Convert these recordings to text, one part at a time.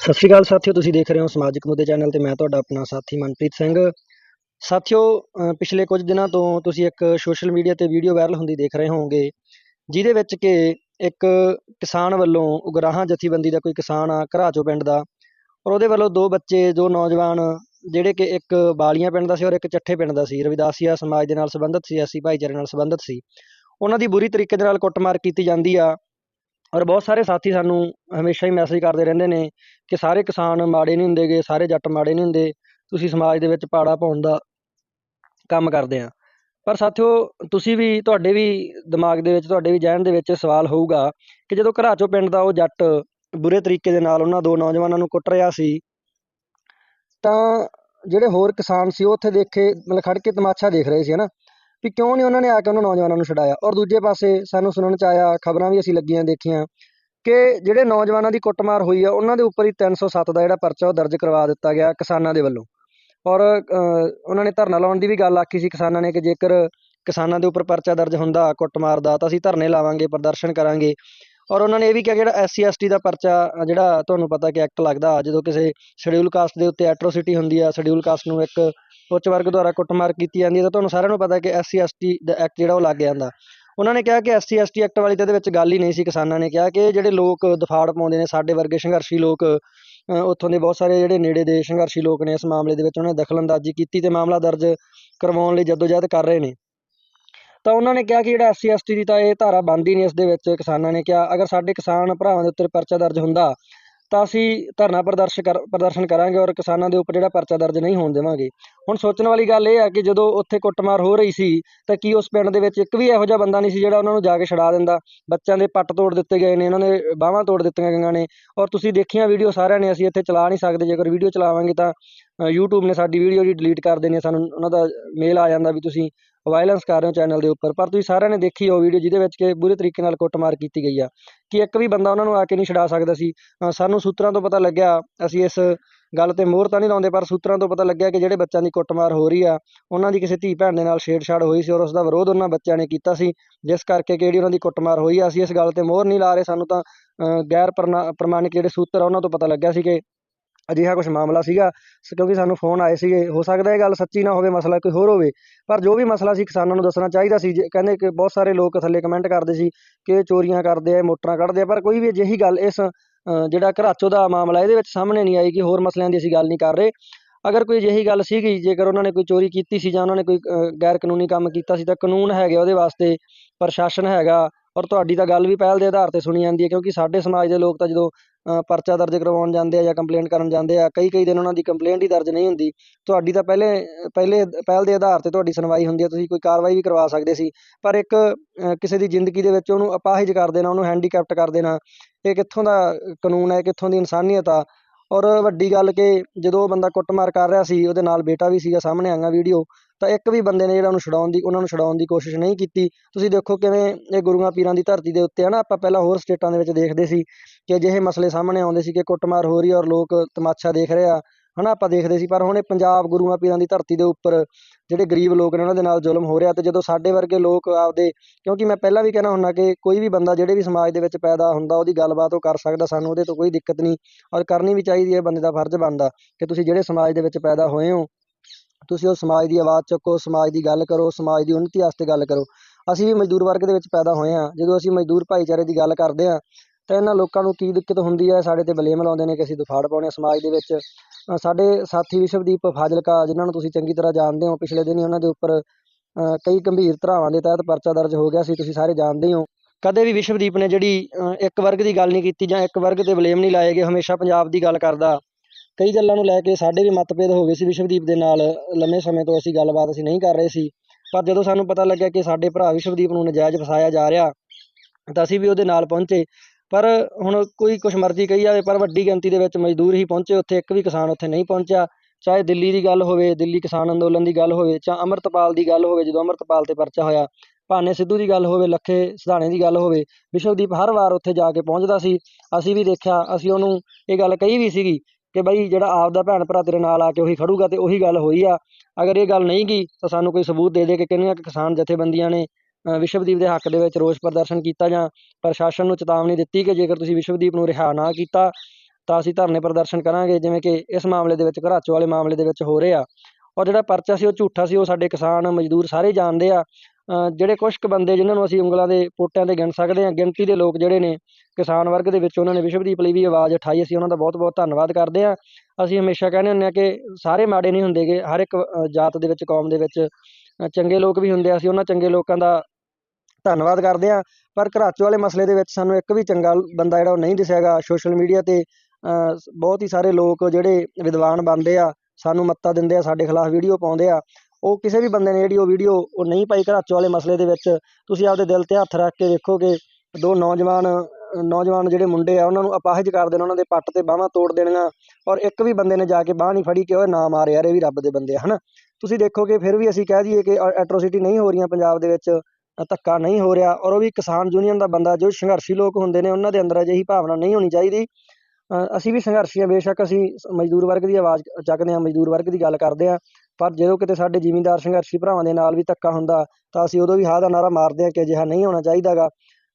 ਸਤਿ ਸ਼੍ਰੀ ਅਕਾਲ ਸਾਥੀਓ ਤੁਸੀਂ ਦੇਖ ਰਹੇ ਹੋ ਸਮਾਜਿਕ ਮੁੱਦੇ ਚੈਨਲ ਤੇ ਮੈਂ ਤੁਹਾਡਾ ਆਪਣਾ ਸਾਥੀ ਮਨਪ੍ਰੀਤ ਸਿੰਘ। ਸਾਥੀਓ ਅ, ਪਿਛਲੇ ਕੁਝ ਦਿਨਾਂ ਤੋਂ ਤੁਸੀਂ ਇੱਕ ਸੋਸ਼ਲ ਮੀਡੀਆ ਤੇ ਵੀਡੀਓ ਵਾਇਰਲ ਹੁੰਦੀ ਦੇਖ ਰਹੇ ਹੋਵੋਗੇ ਜਿਹਦੇ ਵਿੱਚ ਕਿ ਇੱਕ ਕਿਸਾਨ ਵੱਲੋਂ ਉਗਰਾਹਾਂ ਜਥੇਬੰਦੀ ਦਾ ਕੋਈ ਕਿਸਾਨ ਆ ਘਰਾਚੋ ਪਿੰਡ ਦਾ ਔਰ ਉਹਦੇ ਵੱਲੋਂ ਦੋ ਬੱਚੇ ਦੋ ਨੌਜਵਾਨ ਜਿਹੜੇ ਕਿ ਇੱਕ ਬਾਲੀਆਂ ਪਿੰਡ ਦਾ ਸੀ ਔਰ ਇੱਕ ਚੱਠੇ ਪਿੰਡ ਦਾ ਸੀ ਰਵਿਦਾਸੀਆ ਸਮਾਜ ਦੇ ਨਾਲ ਸੰਬੰਧਿਤ ਸੀ, ਐਸੀ ਭਾਈਚਾਰੇ ਨਾਲ ਸੰਬੰਧਿਤ ਸੀ। ਉਹਨਾਂ ਦੀ ਬੁਰੀ ਤਰੀਕੇ ਦੇ ਨਾਲ ਕੁੱਟਮਾਰ ਕੀਤੀ ਜਾਂਦੀ ਆ ਔਰ ਬਹੁਤ ਸਾਰੇ ਸਾਥੀ ਸਾਨੂੰ ਹਮੇਸ਼ਾ ਹੀ ਮੈਸੇਜ ਕਰਦੇ ਰਹਿੰਦੇ ਨੇ ਕਿ ਸਾਰੇ ਕਿਸਾਨ ਮਾੜੇ ਨਹੀਂ ਹੁੰਦੇਗੇ ਸਾਰੇ ਜੱਟ ਮਾੜੇ ਨਹੀਂ ਹੁੰਦੇ, ਤੁਸੀਂ ਸਮਾਜ ਦੇ ਵਿੱਚ ਪਾੜਾ ਪਾਉਣ ਦਾ ਕੰਮ ਕਰਦੇ ਆ। ਪਰ ਸਾਥਿਓ, ਤੁਸੀਂ ਵੀ, ਤੁਹਾਡੇ ਵੀ ਦਿਮਾਗ ਦੇ ਵਿੱਚ, ਤੁਹਾਡੇ ਵੀ ਜ਼ਿਹਨ ਦੇ ਵਿੱਚ ਸਵਾਲ ਹੋਊਗਾ ਕਿ ਜਦੋਂ ਘਰਾਚੋ ਪਿੰਡ ਦਾ ਉਹ ਜੱਟ ਬੁਰੇ ਤਰੀਕੇ ਦੇ ਨਾਲ ਉਹਨਾਂ ਦੋ ਨੌਜਵਾਨਾਂ ਨੂੰ ਕੁੱਟ ਰਿਹਾ ਸੀ, ਤਾਂ ਜਿਹੜੇ ਹੋਰ ਕਿਸਾਨ ਸੀ ਉਹ ਉੱਥੇ ਦੇਖੇ ਮਤਲਬ ਖੜ ਕੇ ਤਮਾਸ਼ਾ ਦੇਖ ਰਹੇ ਸੀ ਹਨਾ? ਵੀ ਕਿਉਂ ਨਹੀਂ ਉਹਨਾਂ ਨੇ ਆ ਕੇ ਉਹਨਾਂ ਨੌਜਵਾਨਾਂ ਨੂੰ ਛਡਾਇਆ? ਔਰ ਦੂਜੇ ਪਾਸੇ ਸਾਨੂੰ ਸੁਣਨ ਚ ਆਇਆ ਖਬਰਾਂ ਵੀ ਅਸੀਂ ਲੱਗੀਆਂ ਦੇਖੀਆਂ ਕਿ ਜਿਹੜੇ ਨੌਜਵਾਨਾਂ ਦੀ ਕੁੱਟਮਾਰ ਹੋਈ ਆ ਉਹਨਾਂ ਦੇ ਉੱਪਰ ਹੀ 307 ਦਾ ਜਿਹੜਾ ਪਰਚਾ ਉਹ ਦਰਜ ਕਰਵਾ ਦਿੱਤਾ ਗਿਆ ਕਿਸਾਨਾਂ ਦੇ ਵੱਲੋਂ। ਔਰ ਅ, ਉਹਨਾਂ ਨੇ ਧਰਨਾ ਲਾਉਣ ਦੀ ਵੀ ਗੱਲ ਆਖੀ ਸੀ ਕਿਸਾਨਾਂ ਨੇ ਕਿ ਜੇਕਰ ਕਿਸਾਨਾਂ ਦੇ ਉੱਪਰ ਪਰਚਾ ਦਰਜ ਹੁੰਦਾ ਕੁੱਟਮਾਰ ਦਾ ਤਾਂ ਅਸੀਂ ਧਰਨੇ ਲਾਵਾਂਗੇ ਪ੍ਰਦਰਸ਼ਨ ਕਰਾਂਗੇ। ਔਰ ਉਹਨਾਂ ਨੇ ਇਹ ਵੀ ਕਿਹਾ ਜਿਹੜਾ ਐਸਸੀ ਐਸਟੀ ਦਾ ਪਰਚਾ ਜਿਹੜਾ ਤੁਹਾਨੂੰ ਪਤਾ ਕਿ ਐਕਟ ਲੱਗਦਾ, ਜਦੋਂ ਕਿਸੇ ਸ਼ਡਿਊਲ ਕਾਸਟ ਦੇ ਉੱਤੇ ਐਟਰੋਸਿਟੀ ਹੁੰਦੀ ਆ ਸ਼ਡਿਊਲ ਕਾਸਟ ਨੂੰ ਇੱਕ ਉੱਚ ਵਰਗ ਦੁਆਰਾ ਕੁੱਟਮਾਰ ਕੀਤੀ ਜਾਂਦੀ ਹੈ ਤਾਂ ਤੁਹਾਨੂੰ ਸਾਰਿਆਂ ਨੂੰ ਪਤਾ ਕਿ ਐਸਸੀ ਐਸਟੀ ਦਾ ਐਕਟ ਜਿਹੜਾ ਉਹ ਲੱਗ ਜਾਂਦਾ। ਉਹਨਾਂ ਨੇ ਕਿਹਾ ਕਿ ਐਸਸੀ ਐਸਟੀ ਐਕਟ ਵਾਲੀ ਤਾਂ ਇਹਦੇ ਵਿੱਚ ਗੱਲ ਹੀ ਨਹੀਂ ਸੀ, ਕਿਸਾਨਾਂ ਨੇ ਕਿਹਾ ਕਿ ਜਿਹੜੇ ਲੋਕ ਦਫਾੜ ਪਾਉਂਦੇ ਨੇ, ਸਾਡੇ ਵਰਗੇ ਸੰਘਰਸ਼ੀ ਲੋਕ ਉੱਥੋਂ ਦੇ ਬਹੁਤ ਸਾਰੇ ਜਿਹੜੇ ਨੇੜੇ ਦੇ ਸੰਘਰਸ਼ੀ ਲੋਕ ਨੇ, ਇਸ ਮਾਮਲੇ ਦੇ ਵਿੱਚ ਉਹਨਾਂ ਨੇ ਦਖਲਅੰਦਾਜ਼ੀ ਕੀਤੀ ਤੇ ਮਾਮਲਾ ਦਰਜ ਕਰਵਾਉਣ ਲਈ ਜਦੋਜਹਿਦ ਕਰ ਰਹੇ ਨੇ। ਤਾਂ ਉਹਨਾਂ ਨੇ ਕਿਹਾ ਕਿ ਜਿਹੜਾ ਐਸਸੀ ਐਸਟੀ ਦੀ ਤਾਂ ਇਹ ਧਾਰਾ ਬਣਦੀ ਨਹੀਂ ਇਸ ਦੇ ਵਿੱਚ ਕਿਸਾਨਾਂ ਨੇ ਕਿਹਾ ਅਗਰ ਸਾਡੇ ਕਿਸਾਨ ਭਰਾਵਾਂ ਦੇ ਉੱਤੇ ਪਰਚਾ ਦਰਜ ਹੁੰਦਾ ਤਾਂ ਅਸੀਂ ਧਰਨਾ ਪ੍ਰਦਰਸ਼ਨ ਕਰ ਪ੍ਰਦਰਸ਼ਨ ਕਰਾਂਗੇ ਔਰ ਕਿਸਾਨਾਂ ਦੇ ਉੱਪਰ ਜਿਹੜਾ ਪਰਚਾ ਦਰਜ ਨਹੀਂ ਹੋਣ ਦੇਵਾਂਗੇ। ਹੁਣ ਸੋਚਣ ਵਾਲੀ ਗੱਲ ਇਹ ਹੈ ਕਿ ਜਦੋਂ ਉੱਥੇ ਕੁੱਟਮਾਰ ਹੋ ਰਹੀ ਸੀ ਤਾਂ ਕੀ ਉਸ ਪਿੰਡ ਦੇ ਵਿੱਚ ਇੱਕ ਵੀ ਇਹੋ ਜਿਹਾ ਬੰਦਾ ਨਹੀਂ ਸੀ ਜਿਹੜਾ ਉਹਨਾਂ ਨੂੰ ਜਾ ਕੇ ਛਡਾ ਦਿੰਦਾ? ਬੱਚਿਆਂ ਦੇ ਪੱਟ ਤੋੜ ਦਿੱਤੇ ਗਏ ਨੇ ਉਹਨਾਂ ਦੇ ਬਾਹਾਂ ਤੋੜ ਦਿੱਤੀਆਂ ਗਈਆਂ ਨੇ ਔਰ ਤੁਸੀਂ ਦੇਖੀਆਂ ਵੀਡੀਓ ਸਾਰਿਆਂ ਨੇ ਅਸੀਂ ਇੱਥੇ ਚਲਾ ਨਹੀਂ ਸਕਦੇ ਜੇਕਰ ਵੀਡੀਓ ਚਲਾਵਾਂਗੇ ਤਾਂ ਅ, YouTube ਨੇ ਸਾਡੀ ਵੀਡੀਓ ਦੀ ਡਿਲੀਟ ਕਰ ਦੇਣੀ ਸਾਨੂੰ ਉਹਨਾਂ ਦਾ ਮੇਲ ਆ ਜਾਂਦਾ ਵੀ ਤੁਸੀਂ ਵਾਇਲੈਂਸ ਕਰ ਰਹੇ ਹੋ ਚੈਨਲ ਦੇ ਉੱਪਰ, ਪਰ ਤੁਸੀਂ ਸਾਰਿਆਂ ਨੇ ਦੇਖੀ ਉਹ ਵੀਡੀਓ ਜਿਹਦੇ ਵਿੱਚ ਕਿ ਬੁਰੇ ਤਰੀਕੇ ਨਾਲ ਕੁੱਟਮਾਰ ਕੀਤੀ ਗਈ ਆ, ਕਿ ਇੱਕ ਵੀ ਬੰਦਾ ਉਹਨਾਂ ਨੂੰ ਆ ਕੇ ਨਹੀਂ ਛਡਾ ਸਕਦਾ ਸੀ। ਸਾਨੂੰ ਸੂਤਰਾਂ ਤੋਂ ਪਤਾ ਲੱਗਿਆ, ਅਸੀਂ ਇਸ ਗੱਲ ਤੇ ਮੋਹਰ ਤਾਂ ਨਹੀਂ ਲਾਉਂਦੇ, ਪਰ ਸੂਤਰਾਂ ਤੋਂ ਪਤਾ ਲੱਗਿਆ ਕਿ ਜਿਹੜੇ ਬੱਚਿਆਂ ਦੀ ਕੁੱਟਮਾਰ ਹੋ ਰਹੀ ਆ, ਉਹਨਾਂ ਦੀ ਕਿਸੇ ਧੀ ਭੈਣ ਦੇ ਨਾਲ ਛੇੜਛਾੜ ਹੋਈ ਸੀ ਔਰ ਉਸ ਦਾ ਵਿਰੋਧ ਉਹਨਾਂ ਬੱਚਿਆਂ ਨੇ ਕੀਤਾ ਸੀ। ਜਿਸ ਕਰਕੇ ਕਿ ਜਿਹੜੀ ਉਹਨਾਂ ਦੀ ਕੁੱਟਮਾਰ ਹੋਈ ਆ, ਅਸੀਂ ਇਸ ਗੱਲ ਤੇ ਮੋਹਰ ਨਹੀਂ ਲਾ ਰਹੇ, ਸਾਨੂੰ ਤਾਂ ਗੈਰ ਪ੍ਰਨਾ- ਪ੍ਰਮਾਣਿਕ ਜਿਹੜੇ ਸੂਤਰ ਆ, ਉਹਨਾਂ ਤੋਂ ਪਤਾ ਲੱਗਿਆ ਸੀ ਕਿ ਅਜਿਹਾ ਕੁਝ ਮਾਮਲਾ ਸੀਗਾ ਕਿਉਂਕਿ ਸਾਨੂੰ ਫੋਨ ਆਏ ਸੀਗੇ, ਹੋ ਸਕਦਾ ਇਹ ਗੱਲ ਸੱਚੀ ਨਾ ਹੋਵੇ, ਮਸਲਾ ਕੋਈ ਹੋਰ ਹੋਵੇ, ਪਰ ਜੋ ਵੀ ਮਸਲਾ ਸੀ ਕਿਸਾਨਾਂ ਨੂੰ ਦੱਸਣਾ ਚਾਹੀਦਾ ਸੀ ਕਹਿੰਦੇ ਕਿ ਬਹੁਤ ਸਾਰੇ ਲੋਕ ਥੱਲੇ ਕਮੈਂਟ ਕਰਦੇ ਸੀ ਕਿ ਚੋਰੀਆਂ ਕਰਦੇ ਆ ਮੋਟਰਾਂ ਕੱਢਦੇ ਆ, ਪਰ ਕੋਈ ਵੀ ਅਜਿਹੀ ਗੱਲ ਇਸ ਜਿਹੜਾ ਘਰਾਚੋ ਦਾ ਮਾਮਲਾ, ਇਹਦੇ ਵਿੱਚ ਸਾਹਮਣੇ ਨਹੀਂ ਆਈ ਕਿ ਹੋਰ ਮਸਲਿਆਂ ਦੀ ਅਸੀਂ ਗੱਲ ਨਹੀਂ ਕਰ ਰਹੇ। ਅਗਰ ਕੋਈ ਅਜਿਹੀ ਗੱਲ ਸੀਗੀ, ਜੇਕਰ ਉਹਨਾਂ ਨੇ ਕੋਈ ਚੋਰੀ ਕੀਤੀ ਸੀ ਜਾਂ ਉਹਨਾਂ ਨੇ ਕੋਈ ਗੈਰ ਕਾਨੂੰਨੀ ਕੰਮ ਕੀਤਾ ਸੀ, ਤਾਂ ਕਾਨੂੰਨ ਹੈਗੇ ਉਹਦੇ ਵਾਸਤੇ, ਪ੍ਰਸ਼ਾਸਨ ਹੈਗਾ, ਔਰ ਤੁਹਾਡੀ ਤਾਂ ਗੱਲ ਵੀ ਪਹਿਲ ਦੇ ਆਧਾਰ ਤੇ ਸੁਣੀ ਜਾਂਦੀ ਹੈ, ਕਿਉਂਕਿ ਸਾਡੇ ਸਮਾਜ ਦੇ ਲੋਕ ਤਾਂ ਜਦੋਂ ਪਰਚਾ ਦਰਜ ਕਰਵਾਉਣ ਜਾਂਦੇ ਆ ਜਾਂ ਕੰਪਲੇਂਟ ਕਰਨ ਜਾਂਦੇ ਆ, ਕਈ ਕਈ ਦਿਨ ਉਹਨਾਂ ਦੀ ਕੰਪਲੇਂਟ ਹੀ ਦਰਜ ਨਹੀਂ ਹੁੰਦੀ। ਤੁਹਾਡੀ ਤਾਂ ਪਹਿਲੇ ਪਹਿਲੇ ਪਹਿਲ ਦੇ ਆਧਾਰ ਤੇ ਤੁਹਾਡੀ ਸੁਣਵਾਈ ਹੁੰਦੀ ਹੈ ਤੁਸੀਂ ਕੋਈ ਕਾਰਵਾਈ ਵੀ ਕਰਵਾ ਸਕਦੇ ਸੀ। ਪਰ ਇੱਕ ਕਿਸੇ ਦੀ ਜ਼ਿੰਦਗੀ ਦੇ ਵਿੱਚ ਉਹਨੂੰ ਅਪਾਹਜ ਕਰ ਦੇਣਾ, ਉਹਨੂੰ ਹੈਂਡੀਕੈਪਟ ਕਰ ਦੇਣਾ, ਇਹ ਕਿੱਥੋਂ ਦਾ ਕਾਨੂੰਨ ਹੈ ਕਿੱਥੋਂ ਦੀ ਇਨਸਾਨੀਅਤ ਆ? ਔਰ ਵੱਡੀ ਗੱਲ ਕਿ ਜਦੋਂ ਉਹ ਬੰਦਾ ਕੁੱਟਮਾਰ ਕਰ ਰਿਹਾ ਸੀ, ਉਹਦੇ ਨਾਲ ਬੇਟਾ ਵੀ ਸੀਗਾ, ਸਾਹਮਣੇ ਆਈਆਂ ਵੀਡੀਓ ਤਾਂ ਇੱਕ ਵੀ ਬੰਦੇ ਨੇ ਜਿਹੜਾ ਉਹਨੂੰ ਛਡਾਉਣ ਦੀ, ਉਹਨਾਂ ਨੂੰ ਛਡਾਉਣ ਦੀ ਕੋਸ਼ਿਸ਼ ਨਹੀਂ ਕੀਤੀ। ਤੁਸੀਂ ਦੇਖੋ ਕਿਵੇਂ ਇਹ ਗੁਰੂਆਂ ਪੀਰਾਂ ਦੀ ਧਰਤੀ ਦੇ ਉੱਤੇ ਹੈ ਨਾ, ਆਪਾਂ ਪਹਿਲਾਂ ਹੋਰ ਸਟੇਟਾਂ ਦੇ ਵਿੱਚ ਦੇਖਦੇ ਸੀ ਕਿ ਅਜਿਹੇ ਮਸਲੇ ਸਾਹਮਣੇ ਆਉਂਦੇ ਸੀ ਕਿ ਕੁੱਟਮਾਰ ਹੋ ਰਹੀ ਔਰ ਲੋਕ ਤਮਾਸ਼ਾ ਦੇਖ ਰਹੇ ਆ। ਹਨਾ, ਆਪਾਂ ਦੇਖਦੇ ਸੀ, ਪਰ ਹੁਣ ਇਹ ਪੰਜਾਬ ਗੁਰੂਆਂ ਪੀਰਾਂ ਦੀ ਧਰਤੀ ਦੇ ਉੱਪਰ ਜਿਹੜੇ ਗਰੀਬ ਲੋਕ ਨੇ, ਉਹਨਾਂ ਦੇ ਨਾਲ ਜ਼ੁਲਮ ਹੋ ਰਿਹਾ ਤੇ ਜਦੋਂ ਸਾਡੇ ਵਰਗੇ ਲੋਕ ਆਪਦੇ, ਕਿਉਂਕਿ ਮੈਂ ਪਹਿਲਾਂ ਵੀ ਕਹਿਣਾ ਹੁੰਦਾ ਕਿ ਕੋਈ ਵੀ ਬੰਦਾ ਜਿਹੜੇ ਵੀ ਸਮਾਜ ਦੇ ਵਿੱਚ ਪੈਦਾ ਹੁੰਦਾ, ਉਹਦੀ ਗੱਲਬਾਤ ਉਹ ਕਰ ਸਕਦਾ, ਸਾਨੂੰ ਉਹਦੇ ਤੋਂ ਕੋਈ ਦਿੱਕਤ ਨਹੀਂ ਔਰ ਕਰਨੀ ਵੀ ਚਾਹੀਦੀ ਹੈ ਬੰਦੇ ਦਾ ਫਰਜ਼ ਬਣਦਾ ਕਿ ਤੁਸੀਂ ਜਿਹੜੇ ਸਮਾਜ ਦੇ ਵਿੱਚ ਪੈਦਾ ਹੋਏ ਹੋ, ਤੁਸੀਂ ਉਹ ਸਮਾਜ ਦੀ ਆਵਾਜ਼ ਚੁੱਕੋ ਸਮਾਜ ਦੀ ਗੱਲ ਕਰੋ ਸਮਾਜ ਦੀ ਉન્નਤੀ ਵਾਸਤੇ ਗੱਲ ਕਰੋ। ਅਸੀਂ ਵੀ ਮਜ਼ਦੂਰ ਵਰਗ ਦੇ ਵਿੱਚ ਪੈਦਾ ਹੋਏ ਹਾਂ, ਜਦੋਂ ਅਸੀਂ ਮਜ਼ਦੂਰ ਭਾਈਚਾਰੇ ਦੀ ਗੱਲ ਕਰਦੇ ਹਾਂ ਤਾਂ ਇਹਨਾਂ ਲੋਕਾਂ ਨੂੰ ਕੀ ਦਿੱਕਤ ਹੁੰਦੀ ਹੈ? ਸਾਡੇ ਤੇ ਬਲੇਮ ਲਾਉਂਦੇ ਨੇ ਕਿ ਅਸੀਂ ਦੁਫਾੜ ਪਾਉਣੇ ਹਾਂ ਸਮਾਜ ਦੇ ਵਿੱਚ। ਸਾਡੇ ਸਾਥੀ ਵਿਸ਼ਵਦੀਪ ਫਾਜ਼ਿਲਕਾ, ਜਿਨ੍ਹਾਂ ਨੂੰ ਤੁਸੀਂ ਚੰਗੀ ਤਰ੍ਹਾਂ ਜਾਣਦੇ ਹੋ, ਪਿਛਲੇ ਦਿਨ ਹੀ ਉਹਨਾਂ ਦੇ ਉੱਪਰ ਕਈ ਗੰਭੀਰ ਧਾਰਾਵਾਂ ਦੇ ਤਹਿਤ ਪਰਚਾ ਦਰਜ ਹੋ ਗਿਆ ਸੀ, ਤੁਸੀਂ ਸਾਰੇ ਜਾਣਦੇ ਹੋ। ਕਦੇ ਵੀ ਵਿਸ਼ਵਦੀਪ ਨੇ ਜਿਹੜੀ ਇੱਕ ਵਰਗ ਦੀ ਗੱਲ ਨਹੀਂ ਕੀਤੀ ਜਾਂ ਇੱਕ ਵਰਗ ਤੇ ਬਲੇਮ ਨਹੀਂ ਲਾਏ ਗਏ, ਹਮੇਸ਼ਾ ਪੰਜਾਬ ਦੀ ਗੱਲ ਕਰਦਾ। ਕਈ ਗੱਲਾਂ ਨੂੰ ਲੈ ਕੇ ਸਾਡੇ ਵੀ ਮਤਭੇਦ ਹੋ ਗਏ ਸੀ ਵਿਸ਼ਵਦੀਪ ਦੇ ਨਾਲ। ਲੰਮੇ ਸਮੇਂ ਤੋਂ ਅਸੀਂ ਗੱਲਬਾਤ ਅਸੀਂ ਨਹੀਂ ਕਰ ਰਹੇ ਸੀ। ਪਰ ਜਦੋਂ ਸਾਨੂੰ ਪਤਾ ਲੱਗਿਆ ਕਿ ਸਾਡੇ ਭਰਾ ਵਿਸ਼ਵਦੀਪ ਨੂੰ ਨਜਾਇਜ਼ ਫਸਾਇਆ ਜਾ ਰਿਹਾ, ਤਾਂ ਅਸੀਂ ਵੀ ਉਹਦੇ ਨਾਲ ਪਹੁੰਚੇ। ਪਰ ਹੁਣ ਕੋਈ ਕੁਛ ਮਰਜ਼ੀ ਕਹੀ ਜਾਵੇ, ਪਰ ਵੱਡੀ ਗਿਣਤੀ ਦੇ ਵਿੱਚ ਮਜ਼ਦੂਰ ਹੀ ਪਹੁੰਚੇ। ਉੱਥੇ ਇੱਕ ਵੀ ਕਿਸਾਨ ਉੱਥੇ ਨਹੀਂ ਪਹੁੰਚਿਆ। ਚਾਹੇ ਦਿੱਲੀ ਦੀ ਗੱਲ ਹੋਵੇ, ਦਿੱਲੀ ਕਿਸਾਨ ਅੰਦੋਲਨ ਦੀ ਗੱਲ ਹੋਵੇ, ਜਾਂ ਅੰਮ੍ਰਿਤਪਾਲ ਦੀ ਗੱਲ ਹੋਵੇ, ਜਦੋਂ ਅੰਮ੍ਰਿਤਪਾਲ ਤੇ ਪਰਚਾ ਹੋਇਆ, ਭਾਨੇ ਸਿੱਧੂ ਦੀ ਗੱਲ ਹੋਵੇ, ਲੱਖੇ ਸਿਧਾਣੇ ਦੀ ਗੱਲ ਹੋਵੇ, ਵਿਸ਼ਵਦੀਪ ਹਰ ਵਾਰ ਉੱਥੇ ਜਾ ਕੇ ਪਹੁੰਚਦਾ ਸੀ। ਅਸੀਂ ਵੀ ਦੇਖਿਆ, ਅਸੀਂ ਉਹਨੂੰ ਇਹ ਗੱਲ ਕਹੀ ਵੀ ਸੀਗੀ ਕਿ ਬਈ ਜਿਹੜਾ ਆਪਦਾ ਭੈਣ ਭਰਾ ਤੇਰੇ ਨਾਲ ਆ ਕੇ ਉਹੀ ਖੜੂਗਾ ਤੇ ਉਹੀ ਗੱਲ ਹੋਈ ਆ। ਅਗਰ ਇਹ ਗੱਲ ਨਹੀਂ ਗਈ, ਤਾਂ ਸਾਨੂੰ ਕੋਈ ਸਬੂਤ ਦੇ ਦੇ ਕਿ ਕਿੰਨੀਆਂ ਕੁ ਕਿਸਾਨ ਜਥੇਬੰਦੀਆਂ ਨੇ ਵਿਸ਼ਵਦੀਪ ਦੇ ਹੱਕ ਦੇ ਵਿੱਚ ਰੋਸ ਪ੍ਰਦਰਸ਼ਨ ਕੀਤਾ ਜਾਂ ਪ੍ਰਸ਼ਾਸਨ ਨੂੰ ਚੇਤਾਵਨੀ ਦਿੱਤੀ ਕਿ ਜੇਕਰ ਤੁਸੀਂ ਵਿਸ਼ਵਦੀਪ ਨੂੰ ਰਿਹਾ ਨਾ ਕੀਤਾ, ਤਾਂ ਅਸੀਂ ਧਰਨੇ ਪ੍ਰਦਰਸ਼ਨ ਕਰਾਂਗੇ, ਜਿਵੇਂ ਕਿ ਇਸ ਮਾਮਲੇ ਦੇ ਵਿੱਚ ਘਰਾਚੋ ਵਾਲੇ ਮਾਮਲੇ ਦੇ ਵਿੱਚ ਹੋ ਰਿਹਾ। ਔਰ ਜਿਹੜਾ ਪਰਚਾ ਸੀ, ਉਹ ਝੂਠਾ ਸੀ, ਉਹ ਸਾਡੇ ਕਿਸਾਨ, ਮਜ਼ਦੂਰ ਸਾਰੇ ਜਾਣਦੇ ਆ। ਜਿਹੜੇ ਕੁਛ ਕੁ ਬੰਦੇ ਜਿਨ੍ਹਾਂ ਨੂੰ ਅਸੀਂ ਉਂਗਲਾਂ ਦੇ ਪੋਟਿਆਂ ਤੇ ਗਿਣ ਸਕਦੇ ਹਾਂ, ਗਿਣਤੀ ਦੇ ਲੋਕ ਜਿਹੜੇ ਨੇ, ਕਿਸਾਨ ਵਰਗ ਦੇ ਵਿੱਚ ਉਹਨਾਂ ਨੇ ਵਿਸ਼ਵਦੀਪ ਲਈ ਵੀ ਆਵਾਜ਼ ਉਠਾਈ। ਅਸੀਂ ਉਹਨਾਂ ਦਾ ਬਹੁਤ ਬਹੁਤ ਧੰਨਵਾਦ ਕਰਦੇ ਹਾਂ। ਅਸੀਂ ਹਮੇਸ਼ਾ ਕਹਿੰਦੇ ਹੁੰਦੇ ਹਾਂ ਕਿ ਸਾਰੇ ਮਾੜੇ ਨਹੀਂ ਹੁੰਦੇਗੇ ਹਰ ਇੱਕ ਜਾਤ ਦੇ ਵਿੱਚ, ਕੌਮ ਦੇ ਵਿੱਚ ਚੰਗੇ ਲੋਕ ਵੀ ਹੁੰਦੇ ਆ। ਅਸੀਂ ਉਹਨਾਂ ਚੰਗੇ ਲੋਕਾਂ ਦਾ ਧੰਨਵਾਦ ਕਰਦੇ ਹਾਂ। ਪਰ ਘਰਾਚੋ ਵਾਲੇ ਮਸਲੇ ਦੇ ਵਿੱਚ ਸਾਨੂੰ ਇੱਕ ਵੀ ਚੰਗਾ ਬੰਦਾ ਜਿਹੜਾ ਉਹ ਨਹੀਂ ਦਿਸਿਆਗਾ ਸੋਸ਼ਲ ਮੀਡੀਆ ਤੇ ਬਹੁਤ ਹੀ ਸਾਰੇ ਲੋਕ ਜਿਹੜੇ ਵਿਦਵਾਨ ਬਣਦੇ ਆ, ਸਾਨੂੰ ਮੱਤਾ ਦਿੰਦੇ ਆ, ਸਾਡੇ ਖਿਲਾਫ ਵੀਡੀਓ ਪਾਉਂਦੇ ਆ। ਉਹ ਕਿਸੇ ਵੀ ਬੰਦੇ ਨੇ ਜਿਹੜੀ ਉਹ ਵੀਡੀਓ ਉਹ ਨਹੀਂ ਪਾਈ ਘਰਾਚੋ ਵਾਲੇ ਮਸਲੇ ਦੇ ਵਿੱਚ, ਤੁਸੀਂ ਆਪਦੇ ਦਿਲ ਤੇ ਹੱਥ ਰੱਖ ਕੇ ਵੇਖੋ ਦੋ ਨੌਜਵਾਨ ਨੌਜਵਾਨ ਜਿਹੜੇ ਮੁੰਡੇ ਆ, ਉਹਨਾਂ ਨੂੰ ਅਪਾਹਜ ਕਰ ਦੇਣਾ, ਉਹਨਾਂ ਦੇ ਪੱਟ ਤੇ ਬਾਹਾਂ ਤੋੜ ਦੇਣੀਆਂ ਔਰ ਇੱਕ ਵੀ ਬੰਦੇ ਨੇ ਜਾ ਕੇ ਬਾਹ ਨਹੀਂ ਫੜੀ ਕਿ ਉਹ ਨਾ ਮਾਰ ਯਾਰ, ਇਹ ਵੀ ਰੱਬ ਦੇ ਬੰਦੇ ਆ, ਹਨਾ? ਤੁਸੀਂ ਦੇਖੋਗੇ, ਫਿਰ ਵੀ ਅਸੀਂ ਕਹਿ ਦਈਏ ਕਿ ਐਟਰੋਸਿਟੀ ਨਹੀਂ ਹੋ ਰਹੀਆਂ ਪੰਜਾਬ ਦੇ ਵਿੱਚ। ਧੱਕਾ ਨਹੀਂ ਹੋ ਰਿਹਾ ਔਰ ਉਹ ਵੀ ਕਿਸਾਨ ਯੂਨੀਅਨ ਦਾ ਬੰਦਾ, ਜੋ ਸੰਘਰਸ਼ੀ ਲੋਕ ਹੁੰਦੇ ਨੇ, ਉਹਨਾਂ ਦੇ ਅੰਦਰ ਅਜਿਹੀ ਭਾਵਨਾ ਨਹੀਂ ਹੋਣੀ ਚਾਹੀਦੀ। ਅਸੀਂ ਵੀ ਸੰਘਰਸ਼ੀ ਹਾਂ ਬੇਸ਼ੱਕ ਅਸੀਂ ਮਜ਼ਦੂਰ ਵਰਗ ਦੀ ਆਵਾਜ਼ ਚੱਕਦੇ ਹਾਂ, ਮਜ਼ਦੂਰ ਵਰਗ ਦੀ ਗੱਲ ਕਰਦੇ ਹਾਂ, ਪਰ ਜਦੋਂ ਕਿਤੇ ਸਾਡੇ ਜ਼ਿਮੀਂਦਾਰ ਸੰਘਰਸ਼ੀ ਭਰਾਵਾਂ ਦੇ ਨਾਲ ਵੀ ਧੱਕਾ ਹੁੰਦਾ, ਤਾਂ ਅਸੀਂ ਉਦੋਂ ਵੀ ਹਾਂ ਦਾ ਨਾਰਾ ਮਾਰਦੇ ਹਾਂ ਕਿ ਅਜਿਹਾ ਨਹੀਂ ਹੋਣਾ ਚਾਹੀਦਾਗਾ।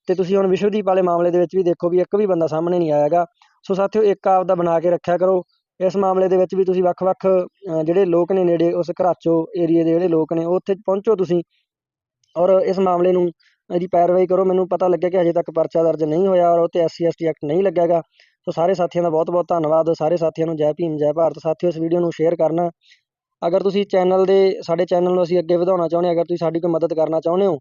ਤੇ ਤੁਸੀਂ ਹੁਣ ਵਿਸ਼ਵਦੀਪ ਵਾਲੇ ਮਾਮਲੇ ਦੇ ਵਿੱਚ ਵੀ ਦੇਖੋ ਵੀ ਇੱਕ ਵੀ ਬੰਦਾ ਸਾਹਮਣੇ ਨਹੀਂ ਆਇਆਗਾ। ਸੋ ਸਾਥੀਓ, ਇੱਕ ਆਪਦਾ ਬਣਾ ਕੇ ਰੱਖਿਆ ਕਰੋ। ਇਸ ਮਾਮਲੇ ਦੇ ਵਿੱਚ ਵੀ ਤੁਸੀਂ ਵੱਖ-ਵੱਖ ਜਿਹੜੇ ਲੋਕ ਨੇ ਨੇੜੇ, ਉਸ ਘਰਾਚੋ ਏਰੀਏ ਦੇ ਜਿਹੜੇ ਲੋਕ ਨੇ, ਉਹ ਉੱਥੇ ਪਹੁੰਚੋ ਤੁਸੀਂ। ਔਰ ਇਸ ਮਾਮਲੇ ਨੂੰ ਦੀ ਪੈਰਵਾਈ ਕਰੋ। ਮੈਨੂੰ ਪਤਾ ਲੱਗਿਆ ਕਿ ਅਜੇ ਤੱਕ ਪਰਚਾ ਦਰਜ ਨਹੀਂ ਹੋਇਆ ਔਰ ਉਹ 'ਤੇ ਐਸਸੀ ਐਸਟੀ ਐਕਟ ਨਹੀਂ ਲੱਗਿਆਗਾ। ਸੋ ਸਾਰੇ ਸਾਥੀਆਂ ਦਾ ਬਹੁਤ-ਬਹੁਤ ਧੰਨਵਾਦ। ਸਾਰੇ ਸਾਥੀਆਂ ਨੂੰ ਜੈ ਭੀਮ, ਜੈ ਭਾਰਤ। ਸਾਥੀਓ, ਇਸ ਵੀਡੀਓ ਨੂੰ ਸ਼ੇਅਰ ਕਰਨਾ। ਅਗਰ ਤੁਸੀਂ ਚੈਨਲ ਦੇ, ਸਾਡੇ ਚੈਨਲ ਨੂੰ ਅਸੀਂ ਅੱਗੇ ਵਧਾਉਣਾ ਚਾਹੁੰਦੇ ਅਗਰ ਤੁਸੀਂ ਸਾਡੀ ਕੋਈ ਮਦਦ ਕਰਨਾ ਚਾਹੁੰਦੇ ਹੋ,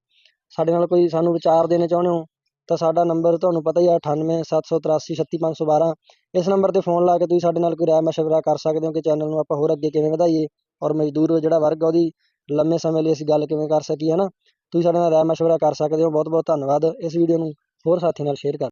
ਸਾਡੇ ਨਾਲ ਕੋਈ ਸਾਨੂੰ ਵਿਚਾਰ ਦੇਣੇ ਚਾਹੁੰਦੇ ਹੋ, ਤਾਂ ਸਾਡਾ ਨੰਬਰ ਤੁਹਾਨੂੰ ਪਤਾ ਹੀ ਆ 9878836512 ਇਸ ਨੰਬਰ ਤੇ ਫੋਨ ਲਾ ਕੇ ਤੁਸੀਂ ਸਾਡੇ ਨਾਲ ਕੋਈ ਰਾਏ ਮਸ਼ਵਰਾ ਕਰ ਸਕਦੇ ਹੋ ਕਿ ਚੈਨਲ ਨੂੰ ਆਪਾਂ ਹੋਰ ਅੱਗੇ ਕਿਵੇਂ ਵਧਾਈਏ ਔਰ ਮਜ਼ਦੂਰ ਜਿਹੜਾ ਵਰਗ ਆ ਉਹਦੀ ਲੰਮੇ ਸਮੇਂ ਲਈ ਅਸੀਂ ਗੱਲ ਕਿਵੇਂ ਕਰ ਸਕੀਏ ਹੈ ਨਾ ਤੁਸੀਂ ਸਾਡੇ ਨਾਲ ਰਾਏ ਮਸ਼ਵਰਾ ਕਰ ਸਕਦੇ ਹੋ। ਬਹੁਤ ਬਹੁਤ ਧੰਨਵਾਦ ਇਸ ਵੀਡੀਓ ਨੂੰ। ਹੋਰ ਸਾਥੀਆਂ ਨਾਲ ਸ਼ੇਅਰ ਕਰ